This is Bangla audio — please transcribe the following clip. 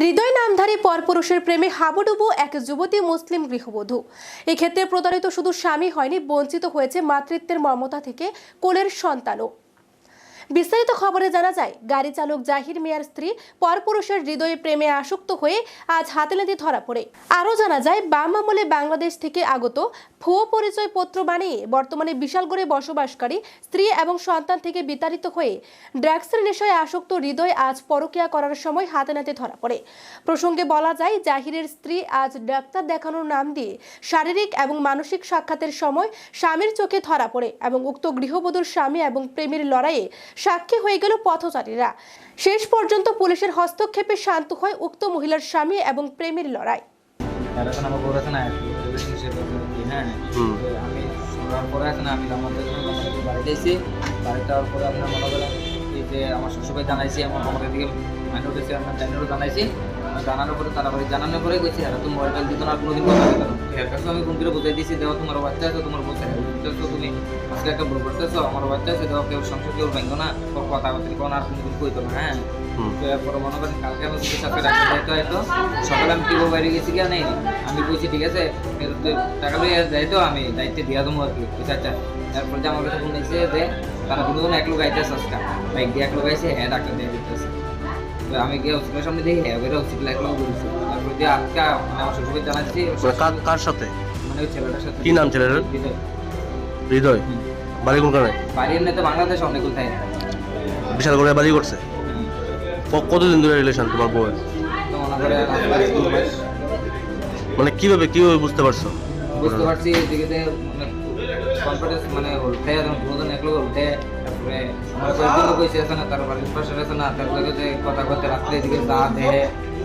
হৃদয় নামধারী পরপুরুষের প্রেমে হাবুডুবু এক যুবতী মুসলিম গৃহবধূ। এক্ষেত্রে প্রতারিত শুধু স্বামী হয়নি, বঞ্চিত হয়েছে মাতৃত্বের মমতা থেকে কোলের সন্তানও। বিস্তারিত খবরে জানা যায়, গাড়ি চালক জাহির মিয়ার স্ত্রী পরপুরুষের হৃদয়ে প্রেমে আসক্ত হয়ে আজ হাতে হাতেনাতে ধরা পড়ে। আরও জানা যায়, বাম আমলে বাংলাদেশ থেকে আগত ভুয়ো পরিচয় পত্র বানিয়ে বর্তমানে বিশালগড়ে বসবাসকারী স্ত্রী এবং সন্তান থেকে বিতাড়িত হয়ে ড্রাগসের নেশায় আসক্ত হৃদয় আজ পরকিয়া করার সময় হাতে নাতে ধরা পড়ে। প্রসঙ্গে বলা যায়, জাহিরের স্ত্রী আজ ডাক্তার দেখানোর নাম দিয়ে শারীরিক এবং মানসিক সাক্ষাতের সময় স্বামীর চোখে ধরা পড়ে এবং উক্ত গৃহবধূর স্বামী এবং প্রেমের লড়াইয়ে সাক্ষী হয়ে গেল পথচারীরা। শেষ পর্যন্ত পুলিশের হস্তক্ষেপে শান্ত হয় উক্ত মহিলার স্বামী এবং প্রেমের লড়াই। আমি আমার পরে আমি আমাদের বাড়িতে এসে বাড়িতে যাওয়ার পরে আপনার মনে করেন যে আমার শ্বশুরবাই জানাইছি আমার আমাদের দিকে উঠেছে আপনার চ্যানেলও জানাইছি। জানানোর পরে তারা বাড়ি জানানোর পরে গেছি আর তুমি মোবাইল দিত না কোনোদিন কথা দিত না। এর কাছে আমি কোন করে বুঝাই দিয়েছি দেখো তোমার বাচ্চা আছে তোমার বসে বুঝতেছো? তুমি আজকে একটা ভুল করতেছো আমার বাচ্চা আছে দেখো কেউ সংসার কেউ ভাঙবো না তোর কথা কথা কোনো আর কোনোদিন কইতো না হ্যাঁ। তো এরপরে মনে করেন কালকে আমি দুটোর সাথে ডাক্তার যাইতে হয়তো সকালে আমি টিপো বাইরে গেছি কি নেই। আমি বলছি ঠিক আছে টাকা লইয়া যাইতো আমি দায়িত্বে দিয়া দেবো আর কি ঠিক আছে? তারপর যে আমার কাছে ফোন যে তারা দুজন এক লোক আইতেছে আজকে। বাইক দিয়ে এক লোক আইসে হ্যাঁ ডাক্তার দিয়ে দিতেছে তো আমি গিয়ে হসপিটালের সামনে দেখি হ্যাঁ বেরো হসপিটাল এক লোক বলছি তারপর দিয়ে আজকে মানে আমার শ্বশুরকে জানাচ্ছি মানে কার সাথে? মানে ওই ছেলেটার সাথে। কি নাম ছেলেটার? হৃদয়। হৃদয়। বাড়ি কোনখানে বাড়ি এমনি তো বাংলাদেশ অনেক কোথায় বিশাল করে বাড়ি করছে? কতদিন ধরে রিলেশন তোমার বউয়ের মনে মানে কীভাবে কীভাবে বুঝতে পারছ? বুঝতে পারছি এদিকে অনেক কনফিডেন্স মানে এক লোক উঠে, তারপরে আমার কয়েকজন কইছে না তার বাড়ির পাশে আছে না? তারপরে যে কথা কথা রাখতে এদিকে চা দেয়